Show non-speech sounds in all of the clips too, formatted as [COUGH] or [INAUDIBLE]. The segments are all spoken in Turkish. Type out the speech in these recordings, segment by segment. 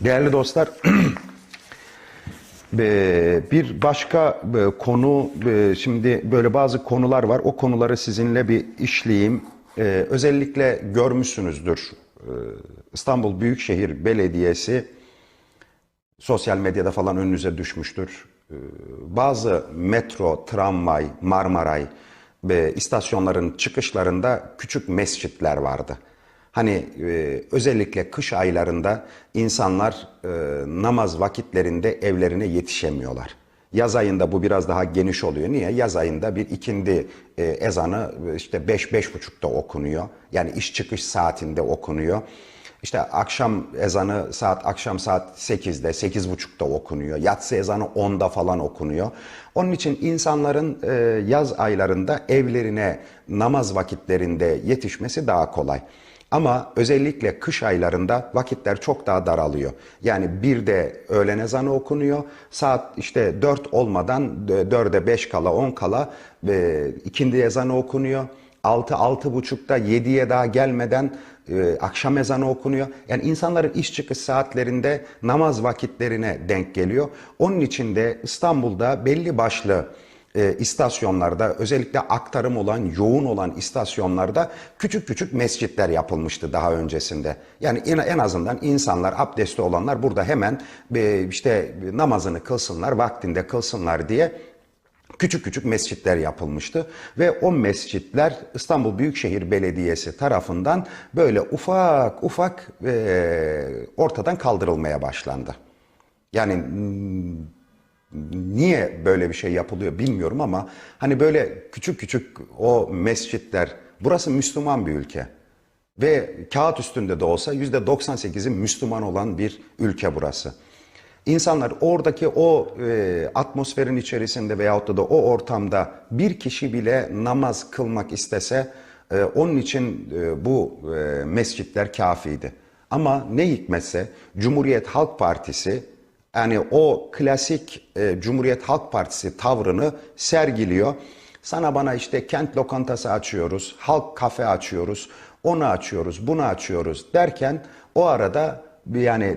Değerli dostlar, [CLEARS THROAT] e, bir başka e, konu, e, şimdi böyle bazı konular var. O konuları sizinle bir işleyeyim. Özellikle görmüşsünüzdür. İstanbul Büyükşehir Belediyesi sosyal medyada falan önünüze düşmüştür. Bazı metro, tramvay, Marmaray istasyonların çıkışlarında küçük mescitler vardı. Hani e, özellikle kış aylarında insanlar e, namaz vakitlerinde evlerine yetişemiyorlar. Yaz ayında bu biraz daha geniş oluyor. Niye? Yaz ayında bir ikindi e, ezanı işte beş beş buçukta okunuyor. Yani iş çıkış saatinde okunuyor. İşte akşam ezanı saat akşam saat 8'de, 8.30'da okunuyor. Yatsı ezanı 10'da falan okunuyor. Onun için insanların e, yaz aylarında evlerine namaz vakitlerinde yetişmesi daha kolay. Ama özellikle kış aylarında vakitler çok daha daralıyor. Yani bir de öğlen ezanı okunuyor. Saat işte 4 olmadan 4'e 5 kala 10 kala e, ikindi ezanı okunuyor. 6 altı buçukta 7'ye daha gelmeden e, akşam ezanı okunuyor. Yani insanların iş çıkış saatlerinde namaz vakitlerine denk geliyor. Onun için de İstanbul'da belli başlı e, istasyonlarda özellikle aktarım olan, yoğun olan istasyonlarda küçük küçük mescitler yapılmıştı daha öncesinde. Yani en, en azından insanlar, abdestli olanlar burada hemen e, işte namazını kılsınlar, vaktinde kılsınlar diye küçük küçük mescitler yapılmıştı ve o mescitler İstanbul Büyükşehir Belediyesi tarafından böyle ufak ufak e, ortadan kaldırılmaya başlandı. Yani niye böyle bir şey yapılıyor bilmiyorum ama hani böyle küçük küçük o mescitler burası Müslüman bir ülke ve kağıt üstünde de olsa yüzde 98'i Müslüman olan bir ülke burası. İnsanlar oradaki o e, atmosferin içerisinde veyahut da o ortamda bir kişi bile namaz kılmak istese e, onun için e, bu e, mescitler kafiydi. Ama ne hikmetse Cumhuriyet Halk Partisi yani o klasik e, Cumhuriyet Halk Partisi tavrını sergiliyor. Sana bana işte kent lokantası açıyoruz, halk kafe açıyoruz, onu açıyoruz, bunu açıyoruz derken o arada yani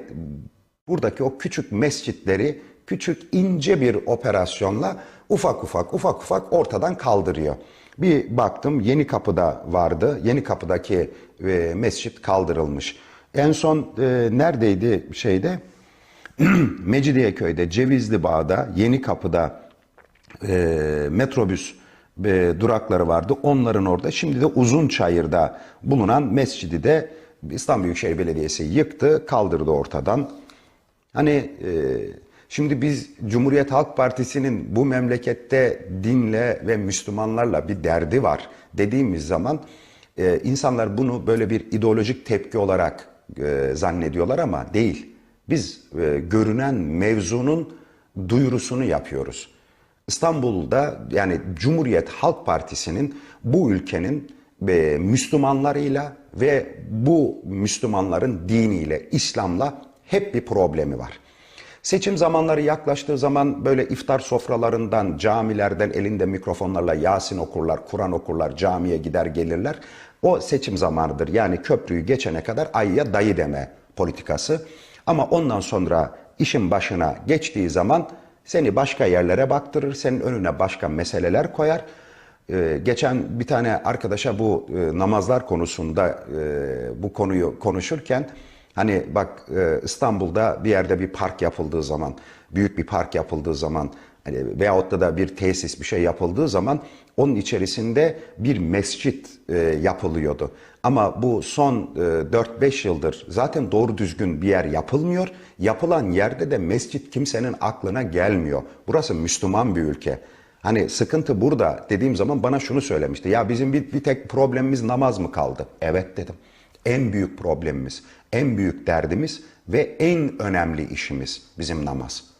buradaki o küçük mescitleri küçük ince bir operasyonla ufak ufak ufak ufak ortadan kaldırıyor. Bir baktım Yeni Kapı'da vardı. Yeni Kapı'daki e, mescit kaldırılmış. En son e, neredeydi şeyde? [CLEARS THROAT] Mecidiyeköy'de, Cevizli Bağ'da, Yeni Kapı'da e, metrobüs e, durakları vardı. Onların orada. Şimdi de Uzun Çayır'da bulunan mescidi de İstanbul Büyükşehir Belediyesi yıktı, kaldırdı ortadan. Hani e, şimdi biz Cumhuriyet Halk Partisi'nin bu memlekette dinle ve Müslümanlarla bir derdi var dediğimiz zaman e, insanlar bunu böyle bir ideolojik tepki olarak e, zannediyorlar ama değil. Biz e, görünen mevzunun duyurusunu yapıyoruz. İstanbul'da yani Cumhuriyet Halk Partisi'nin bu ülkenin e, Müslümanlarıyla ve bu Müslümanların diniyle, İslam'la hep bir problemi var. Seçim zamanları yaklaştığı zaman böyle iftar sofralarından, camilerden elinde mikrofonlarla Yasin okurlar, Kur'an okurlar, camiye gider gelirler. O seçim zamanıdır. Yani köprüyü geçene kadar ayya dayı deme politikası. Ama ondan sonra işin başına geçtiği zaman seni başka yerlere baktırır, senin önüne başka meseleler koyar. Ee, geçen bir tane arkadaşa bu e, namazlar konusunda e, bu konuyu konuşurken hani bak e, İstanbul'da bir yerde bir park yapıldığı zaman, büyük bir park yapıldığı zaman hani, veyahut da, da bir tesis bir şey yapıldığı zaman onun içerisinde bir mescit e, yapılıyordu. Ama bu son e, 4-5 yıldır zaten doğru düzgün bir yer yapılmıyor. Yapılan yerde de mescit kimsenin aklına gelmiyor. Burası Müslüman bir ülke. Hani sıkıntı burada dediğim zaman bana şunu söylemişti. Ya bizim bir, bir tek problemimiz namaz mı kaldı? Evet dedim. En büyük problemimiz, en büyük derdimiz ve en önemli işimiz bizim namaz.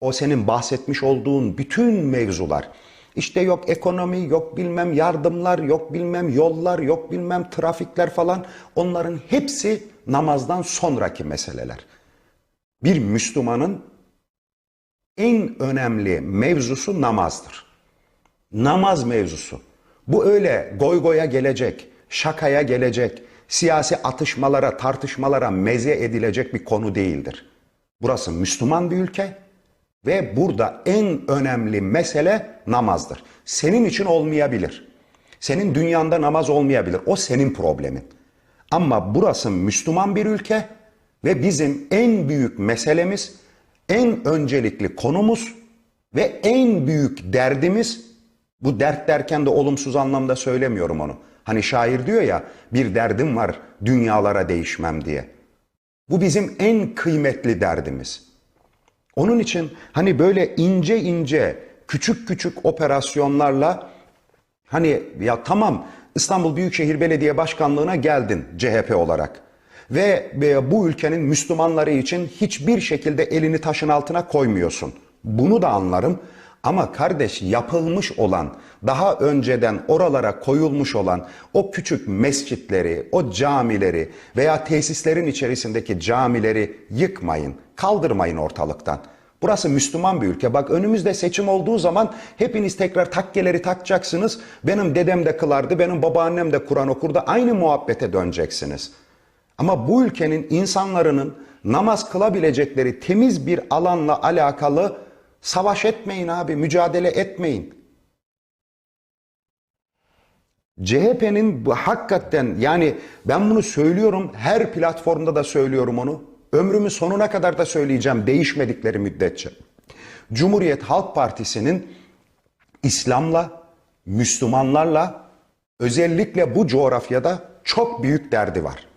O senin bahsetmiş olduğun bütün mevzular. İşte yok ekonomi, yok bilmem yardımlar, yok bilmem yollar, yok bilmem trafikler falan. Onların hepsi namazdan sonraki meseleler. Bir Müslümanın en önemli mevzusu namazdır. Namaz mevzusu. Bu öyle goy goya gelecek, şakaya gelecek, siyasi atışmalara, tartışmalara meze edilecek bir konu değildir. Burası Müslüman bir ülke ve burada en önemli mesele namazdır. Senin için olmayabilir. Senin dünyanda namaz olmayabilir. O senin problemin. Ama burası Müslüman bir ülke ve bizim en büyük meselemiz, en öncelikli konumuz ve en büyük derdimiz bu dert derken de olumsuz anlamda söylemiyorum onu. Hani şair diyor ya bir derdim var dünyalara değişmem diye. Bu bizim en kıymetli derdimiz. Onun için hani böyle ince ince küçük küçük operasyonlarla hani ya tamam İstanbul Büyükşehir Belediye Başkanlığı'na geldin CHP olarak ve bu ülkenin Müslümanları için hiçbir şekilde elini taşın altına koymuyorsun. Bunu da anlarım. Ama kardeş yapılmış olan, daha önceden oralara koyulmuş olan o küçük mescitleri, o camileri veya tesislerin içerisindeki camileri yıkmayın, kaldırmayın ortalıktan. Burası Müslüman bir ülke. Bak önümüzde seçim olduğu zaman hepiniz tekrar takkeleri takacaksınız. Benim dedem de kılardı, benim babaannem de Kur'an okurdu. Aynı muhabbete döneceksiniz. Ama bu ülkenin insanların namaz kılabilecekleri temiz bir alanla alakalı savaş etmeyin abi, mücadele etmeyin. CHP'nin hakikaten yani ben bunu söylüyorum her platformda da söylüyorum onu. Ömrümün sonuna kadar da söyleyeceğim değişmedikleri müddetçe. Cumhuriyet Halk Partisi'nin İslam'la, Müslümanlarla özellikle bu coğrafyada çok büyük derdi var.